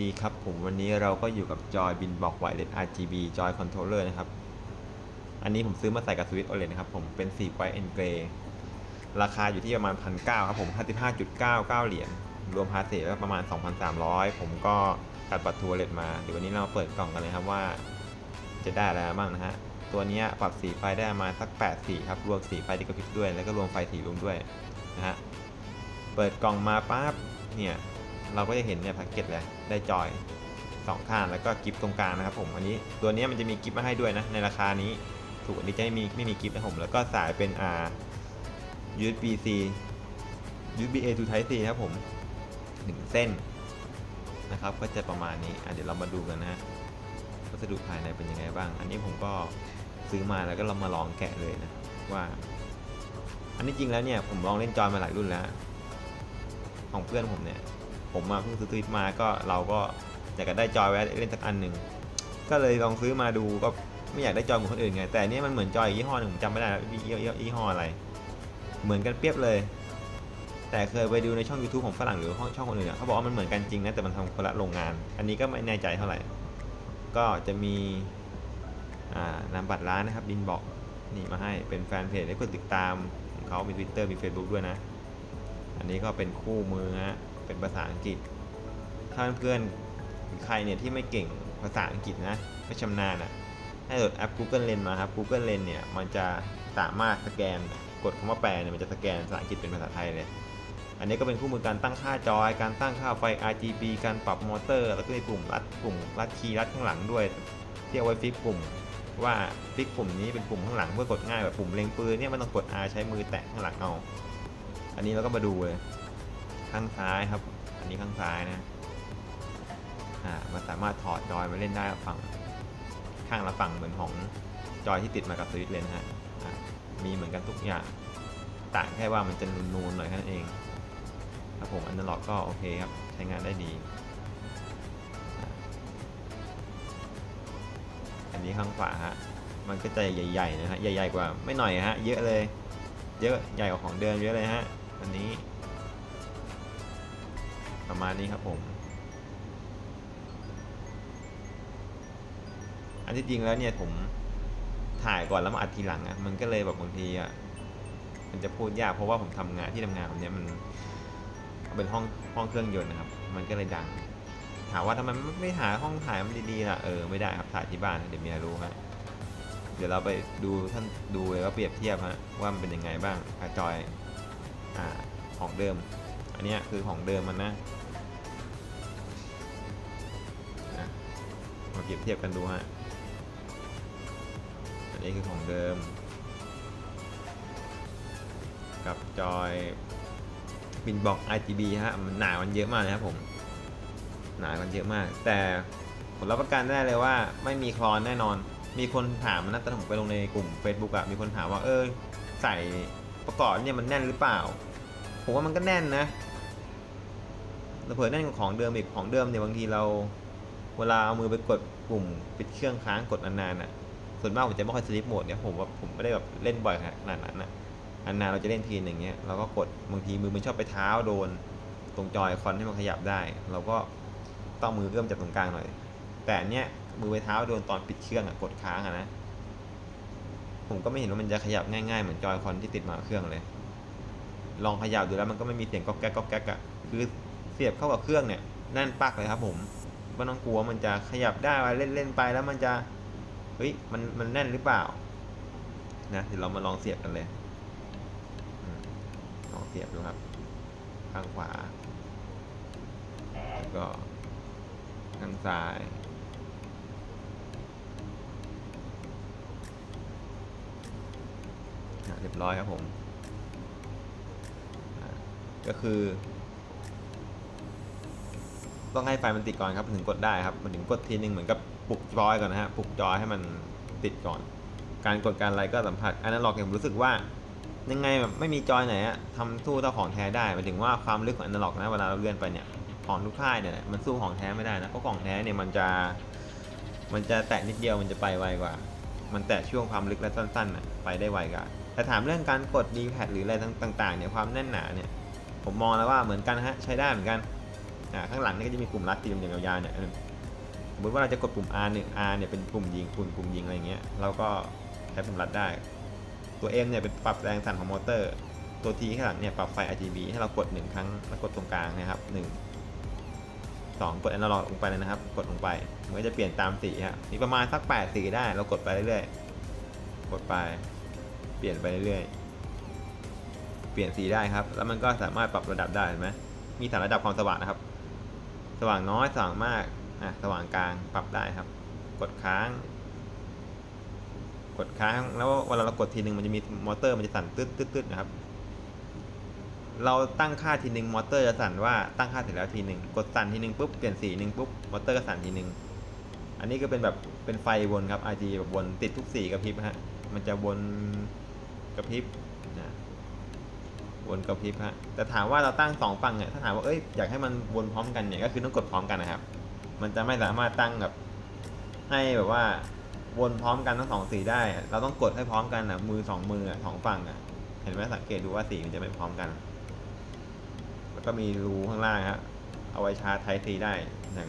ดีครับผมวันนี้เราก็อยู่กับจอยบินบอกไวเลส RGB จอยคอนโทรลเลอร์นะครับ อันนี้ผมซื้อมาใส่กับสวิตโอเลนะครับ ผมเป็นสีไวเอ็นเกรราคาอยู่ที่ประมาณพันเครับผม55.99 เหรียญรวมภาษีก็ประมาณ 2,300 ผมก็ตัดบัตรทัวเลตมาเดี๋ยววันนี้เราเปิดกล่องกันเลยครับว่า จะได้อะไรบ้างนะฮะตัวนี้ปรับสีไฟได้ประมาณสัก 8 สีครับรวมสีไฟที่กระพริบด้วยแล้วก็รวมไฟสีรวมด้วยนะฮะเปิดกล่องมาปั๊บเนี่ย เราก็จะเห็นเนี่ยแพ็กเกจเลยได้จอยสองข้างแล้วก็กิฟตรงกลางนะครับผมอันนี้ตัวนี้มันจะมีกิฟมาให้ด้วยนะในราคานี้ถูกอันนี้จะไม่มีไม่มีกิฟนะผมแล้วก็สายเป็นอ่า USB C USB A to Type C ครับผมหนึ่งเส้นนะครับก็จะประมาณนี้เดี๋ยวเรามาดูกันนะฮะวัสดุภายในเป็นยังไงบ้าง อันนี้ผมก็ซื้อมาแล้วก็เรามาลองแกะเลยนะว่า อันนี้จริงแล้วเนี่ยผมลองเล่นจอยมาหลายรุ่นแล้ว ของเพื่อนผมเนี่ย ผมมาเพิ่งซื้อทวิตมาก็เราก็อยากจะได้จอยไว้เล่นสักอันหนึ่งก็เลยลองซื้อมาดูก็ไม่อยากได้จอยเหมือนคนอื่นไงแต่นี่มันเหมือนจอยอีกยี่ห้อหนึ่งผมจำไม่ได้ยี่ห้อยี่ห้ออะไร เหมือนกันเปรียบเลย แต่เคยไปดูในช่อง YouTube ของฝรั่งหรือช่องคนอื่นเขาบอกว่ามันเหมือนกันจริงนะแต่มันทำคนละโรงงาน อันนี้ก็ไม่แน่ใจเท่าไหร่ ก็จะมีนามบัตรร้านนะครับบินบอกนี่มาให้เป็นแฟนเพจให้กดติดตามของเขามี Twitter มี Facebook ด้วยนะ อันนี้ก็เป็นคู่มือฮะ เป็นภาษาอังกฤษ ถ้าเพื่อนๆใครเนี่ยที่ไม่เก่งภาษาอังกฤษนะไม่ชำนาญอะให้โหลดแอป Google Lens มาครับ Google Lens เนี่ยมันจะสามารถสแกนกดคำว่าแปลเนี่ยมันจะสแกนภาษาอังกฤษเป็นภาษาไทยเลย อันนี้ก็เป็นคู่มือการตั้งค่าจอย การตั้งค่าไฟ RGB การปรับมอเตอร์ แล้วก็มีปุ่มรัดปุ่มรัดคีย์รัดข้างหลังด้วยที่เอาไว้ฟิกปุ่ม ว่าฟิกปุ่มนี้เป็นปุ่มข้างหลังเพื่อกดง่ายแบบปุ่มเล็งปืนเนี่ยมันต้องกด R ใช้มือแตะข้างหลังเอา อันนี้เราก็มาดูเลย ข้างซ้ายครับ อันนี้ข้างซ้ายนะอ่ามันสามารถถอดจอยมาเล่นได้ฝั่งข้างละฝั่งเหมือนของจอยที่ติดมากับสวิตช์เลยนะฮะอะมีเหมือนกันทุกอย่างต่างแค่ว่ามันจะนูนๆหน่อยแค่นั้นเองครับผมอันนั้นล็อกก็โอเคครับ ใช้งานได้ดี อันนี้ข้างขวาฮะมันก็จะใหญ่ๆนะฮะใหญ่ๆกว่าไม่หน่อยฮะเยอะเลย เยอะใหญ่กว่าของเดิมเยอะเลยฮะอันนี้ ประมาณนี้ครับผม อันที่จริงแล้วเนี่ยผมถ่ายก่อนแล้วมาอัดทีหลังอะมันก็เลยแบบบางทีอะมันจะพูดยากเพราะว่าผมทำงานที่ทำงานผมเนี่ยมันเป็นห้องห้องเครื่องยนต์นะครับ มันก็เลยดัง ถามว่าทำไมไม่ไม่หาห้องถ่ายมันดีๆล่ะเออไม่ได้ครับถ่ายที่บ้านเดี๋ยวเมียรู้ฮะเดี๋ยวเราไปดูท่านดูเลยว่าเปรียบเทียบฮะว่ามันเป็นยังไงบ้างกับจอยอ่าของเดิม อันเนี้ยคือของเดิมมันนะ เปรียบเทียบกันดูฮะ อันนี้คือของเดิม กับจอยบินบอก RGB ฮะ มันหนามันเยอะมากเลยครับผม หนามันเยอะมาก แต่ผมรับประกันได้เลยว่าไม่มีคลอนแน่นอน มีคนถามนะตอนผมไปลงในกลุ่ม Facebook อะมีคนถามว่าเออใส่ประกอบเนี่ยมันแน่นหรือเปล่า ผมว่ามันก็แน่นนะเราเผื่อแน่นกว่าของเดิมอีกของเดิมเนี่ยบางทีเรา เวลาเอามือไปกด ปุ่มปิดเครื่องค้างกดนานๆอะส่วนมากผมจะไม่ค่อยสลิปโหมดเนี่ยผมว่าผมไม่ได้แบบเล่นบ่อยขนาดนั้นนะนานๆเราจะเล่นทีหนึ่งเงี้ยเราก็กดบางทีมือมันชอบไปเท้าโดน ตรงจอยคอนให้มันขยับได้ เราก็ต้องมือเอื้อมจากตรงกลางหน่อย แต่อันเนี้ยมือไปเท้าโดนตอนปิดเครื่องอะกดค้างอะนะผมก็ไม่เห็นว่ามันจะขยับง่ายๆเหมือนจอยคอนที่ติดมาเครื่องเลย ลองขยับดูแล้วมันก็ไม่มีเสียงก๊อกแก๊กก๊อกแก๊กอะคือเสียบเข้ากับเครื่องเนี่ยแน่นปักเลยครับผม ไม่ต้องกลัวมันจะขยับได้เล่นเล่นๆไปแล้วมันจะเฮ้ยมันมันแน่นหรือเปล่านะเดี๋ยวเรามาลองเสียบกันเลยลองเสียบดูครับข้างขวาแล้วก็ข้างซ้ายอะเรียบร้อยครับผมก็คือ ต้องให้ไฟมันติดก่อนครับถึงกดได้ครับมันถึงกดทีนึงเหมือนกับปลุกจอยก่อนนะฮะปลุกจอยให้มันติดก่อน การกดการอะไรก็สัมผัสอันนั้นหลอกผมรู้สึกว่ายังไงแบบไม่มีจอยไหนอะทำสู้เท่าของแท้ได้หมายถึงว่าความลึกของอนาล็อกนะเวลาเราเลื่อนไปเนี่ยของทุกค่ายเนี่ยมันสู้ของแท้ไม่ได้นะเพราะของแท้เนี่ยมันจะ มันจะแตะนิดเดียวมันจะไปไวกว่า มันแตะช่วงความลึกและสั้นๆน่ะไปได้ไวกว่าแต่ถามเรื่องการกด d p a d หรืออะไรต่างๆเนี่ยความแน่นหนาเนี่ยผมมองแล้วว่าเหมือนกันฮะใช้ได้เหมือนกัน อ่าข้างหลังนี่ก็จะมีปุ่มรัดสีเหลืองยาวๆเนี่ยสมมติว่าเราจะกดปุ่ม R หนึ่ง R เนี่ยเป็นปุ่มยิงปุ่มปุ่มยิงอะไรเงี้ยเราก็ใช้ปุ่มรัดได้ ตัว M เนี่ยเป็นปรับแรงสั่นของมอเตอร์ ตัว T ข้างหลังเนี่ยปรับไฟ RGB ให้เรากดหนึ่งครั้งแล้วกดตรงกลางนะครับหนึ่งสองกด analog ลงไปเลยนะครับ กดลงไปมันก็จะเปลี่ยนตามสีฮะมีประมาณสักแปดสีได้ เรากดไปเรื่อยๆกดไป เปลี่ยนไปเรื่อยๆเปลี่ยนสีได้ครับ แล้วมันก็สามารถปรับระดับได้เห็นไหมมีสามระดับความสว่างนะครับ สว่างน้อยสว่างมากอะสว่างกลางปรับได้ครับ กดค้าง กดค้างแล้วเวลาเรากดทีหนึ่งมันจะมีมอเตอร์มันจะสั่นตึ๊ดตึ๊ดตึ๊ดนะครับ เราตั้งค่าทีหนึ่งมอเตอร์จะสั่นว่าตั้งค่าเสร็จแล้วทีหนึ่งกดสั่นทีหนึ่งปุ๊บเปลี่ยนสีหนึ่งปุ๊บมอเตอร์ก็สั่นทีหนึ่งอันนี้ก็เป็นแบบเป็นไฟวนครับ RG แบบวนติดทุกสีกระพริบฮะมันจะวนกระพริบนะ วนกระพริบฮะแต่ถามว่าเราตั้งสองฝั่งเนี่ยถ้าถามว่าเอ้ยอยากให้มันวนพร้อมกันเนี่ยก็คือต้องกดพร้อมกันนะครับ มันจะไม่สามารถตั้งแบบให้แบบว่าวนพร้อมกันทั้งสองสีได้ เราต้องกดให้พร้อมกันนะมือสองมือสองฝั่งอะเห็นไหมสังเกตดูว่าสีมันจะไม่พร้อมกันแล้วก็มีรูข้างล่างฮะเอาไว้ชาร์จไทซีได้อย่ง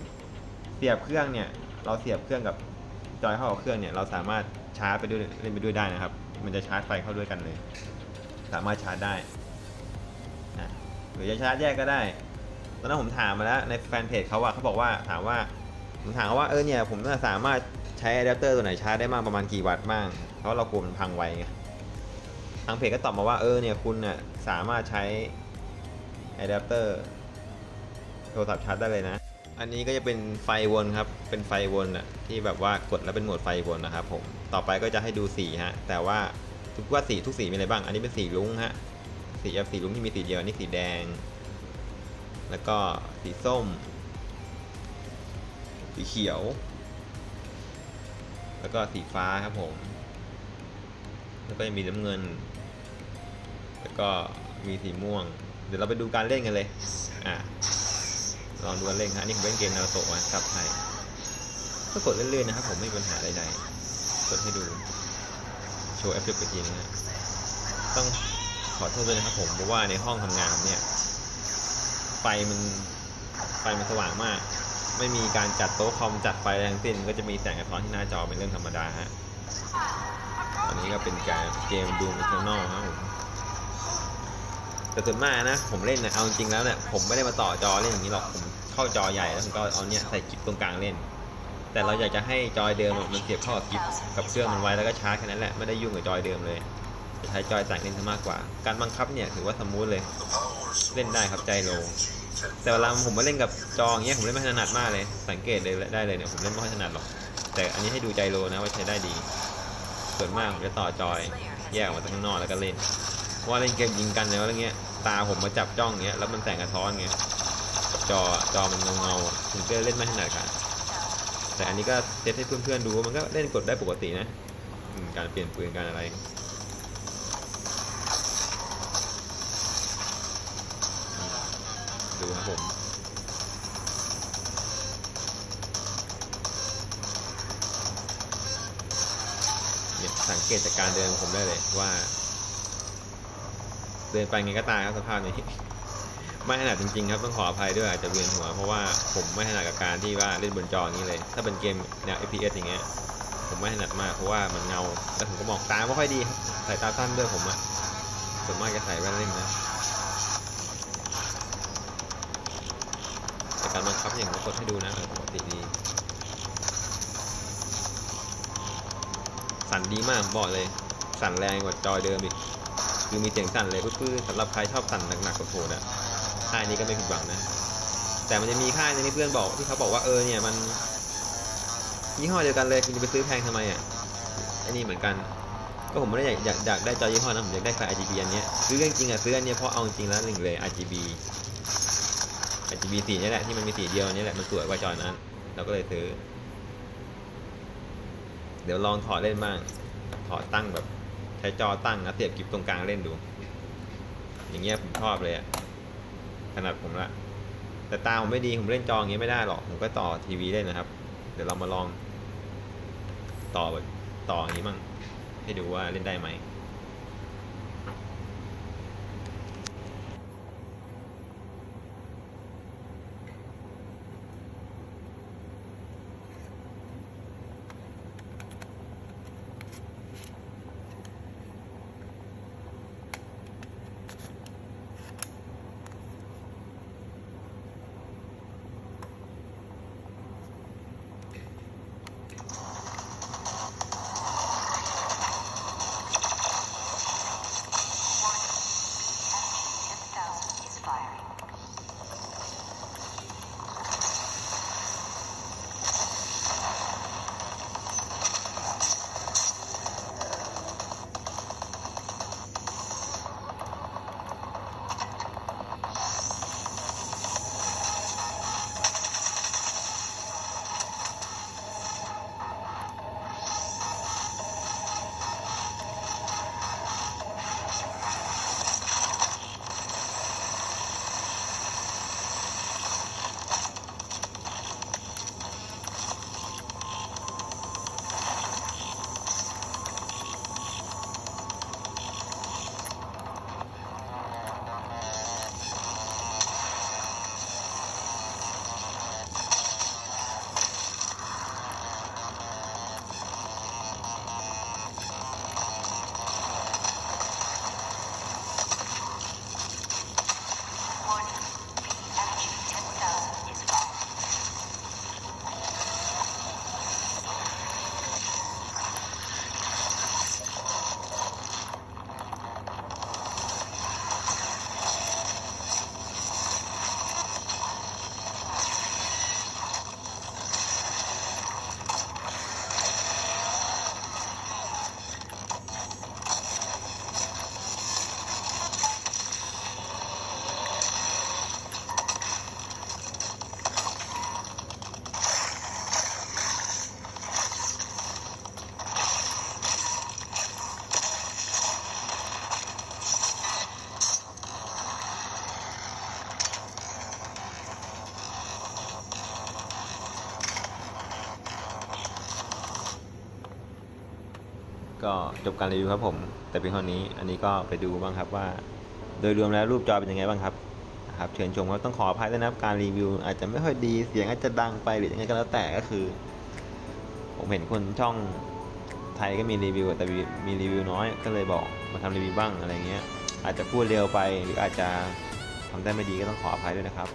เสียบเครื่องเนี่ย เราเสียบเครื่องกับจอยเข้ากับเครื่องเนี่ย เราสามารถชาร์จไปด้วยเล่นไปด้วยได้นะครับ มันจะชาร์จไฟเข้าด้วยกันเลย สามารถชาร์จได้ รือจะชาร์จแยกก็ได้ตอนนั้นผมถามมาแล้วในแฟนเพจเขาอะเขาบอกว่าถามว่าผมถามเขาว่าเออเนี่ยผมน่าสามารถใช้อะแดปเตอร์ตัวไหนชาร์จได้มากประมาณกี่วัตต์บ้างเพราะเรากลัวมันพังไวไงทางเพจก็ตอบมาว่าเออเนี่ยคุณเนี่ยสามารถใช้อะแดปเตอร์โทรศัพท์ชาร์จได้เลยนะ อันนี้ก็จะเป็นไฟวนครับ เป็นไฟวนอะที่แบบว่ากดแล้วเป็นโหมดไฟวนนะครับผม ต่อไปก็จะให้ดูสีฮะ แต่ว่าทุกว่าสีทุกสีมีอะไรบ้าง อันนี้เป็นสีลุ้งฮะ สีสีลุ้งที่มีสีเดียวนนี้สีแดง แล้วก็สีส้ม สีเขียว แล้วก็สีฟ้าครับผม แล้วก็ยังมีน้ำเงิน แล้วก็มีสีม่วง เดี๋ยวเราไปดูการเล่นกันเลย อะลองดูกันเล่นครับอันนี่ผมเล่นเกมนาโตะมาครับไทยก็กดเรื่อยๆนะครับผมไม่มีปัญหาใดๆกดให้ดู โชว์เอฟเฟกต์ไปทีนึงนะต้อง ขอโทษด้วยนะครับผมเพราะว่าในห้องทำงานเนี่ย ไฟมันไฟมันสว่างมาก ไม่มีการจัดโต๊ะคอมจัดไฟอะไรทั้งสิ้นก็จะมีแสงกระท้อนที่หน้าจอเป็นเรื่องธรรมดาฮะตอนนี้ก็เป็นการเกมดูมิเทอร์นอลครับผมแต่ส่วนมากนะผมเล่นนะเอาจริงแล้วเนี่ยผมไม่ได้มาต่อจอเล่นอย่างนี้หรอกผมเข้าจอใหญ่แล้วผมก็เอาเนี่ยใส่กิฟตรงกลางเล่น แต่เราอยากจะให้จอยเดิมมันเสียบเข้ากับกิฟกับเครื่องมันไว้แล้วก็ชาร์จแค่นั้นแหละไม่ได้ยุ่งกับจอยเดิมเลย ใช้จอยแต่เล่นซะมากกว่า การบังคับเนี่ยถือว่าสมูทเลย เล่นได้ครับใจโล แต่เวลาผมมาเล่นกับจอองเงี้ยผมเล่นไม่ถนัดมากเลย สังเกตเลยได้เลยเนี่ยผมเล่นไม่ค่อยถนัดหรอก แต่อันนี้ให้ดูใจโลนะว่าใช้ได้ดี ส่วนมากผมจะต่อจอยแยกออกมาจากข้างนอกแล้วก็เล่นว่าเล่นเกมยิงกันแล้วอะไรเงี้ย ตาผมมาจับจ้องเงี้ยแล้วมันแสงกระท้อนเงี้ยจอจอมันเงาๆผมก็เล่นไม่ถนัดกันแต่อันนี้ก็เทสให้เพื่อนๆดูมันก็เล่นกดได้ปกตินะ การเปลี่ยนปืนการอะไร ครับผมเนี่ยสังเกตจากการเดินผมได้เลยว่า เดินไปไงก็ตายครับสภาพนี้ไม่ถนัดจริงๆครับต้องขออภัยด้วยอาจจะเวียนหัวเพราะว่าผมไม่ถนัดกับการที่ว่าเล่นบนจออย่างนี้เลย ถ้าเป็นเกมแนว FPS อย่างเงี้ยผมไม่ถนัดมากเพราะว่ามันเงาแล้วผมก็มองตาไม่ค่อยดีครับสายตาสั้นด้วยผมอะส่วนมากจะใส่แว่นเล่นนะ การบังคับอย่างผมกดให้ดูนะปกติดีสั่นดีมากบอกเลย สั่นแรงกว่าจอยเดิมอีกคือมีเสียงสั่นเลยปื้อๆสำหรับใครชอบสั่นหนักๆกว่าโหดๆอะค่ายนี้ก็ไม่ผิดหวังนะ แต่มันจะมีค่ายหนึงที่เพื่อนบอกที่เขาบอกว่าเออเนี่ยมันยี่ห้อเดียวกันเลยคุณจะไปซื้อแพงทำไมอะอ้นี่เหมือนกัน ก็ผมไม่ได้อยากอยากอยากได้จอยี่ห้อนั้นผมอยากได้ไฟ RGB อันเนี้ยซื้อจริงๆอะซื้ออันเนี้ยเพราะเอาจริงแล้วหนึ่งเลย RGB RGB สีนี่แหละที่มันมีสีเดียวนี่แหละมันสวยกว่าจอนั้น เราก็เลยซื้อ เดี๋ยวลองถอดเล่นบ้าง ถอดตั้งแบบใช้จอตั้งแล้วเสียบกิฟตรงกลางเล่นดู อย่างเงี้ยผมชอบเลยอะขนาดผมละ แต่ตาผมไม่ดีผมเล่นจออย่างเงี้ยไม่ได้หรอกผมก็ต่อทีวีเล่นนะครับ เดี๋ยวเรามาลอง ต่อแบบต่ออย่างนี้มั่งให้ดูว่าเล่นได้ไหม ก็จบการรีวิวครับผม แต่เพียงเท่านี้อันนี้ก็ไปดูบ้างครับว่า โดยรวมแล้วรูปจอเป็นยังไงบ้างครับนะครับเชิญชมครับต้องขออภัยด้วยนะครับการรีวิว อาจจะไม่ค่อยดีเสียงอาจจะดังไปหรือยังไงก็แล้วแต่ก็คือ ผมเห็นคนช่องไทยก็มีรีวิวแต่มีมีรีวิวน้อยก็เลยบอกมาทำรีวิวบ้างอะไรเงี้ยอาจจะพูดเร็วไปหรืออาจจะทำได้ไม่ดีก็ต้องขออภัยด้วยนะครับ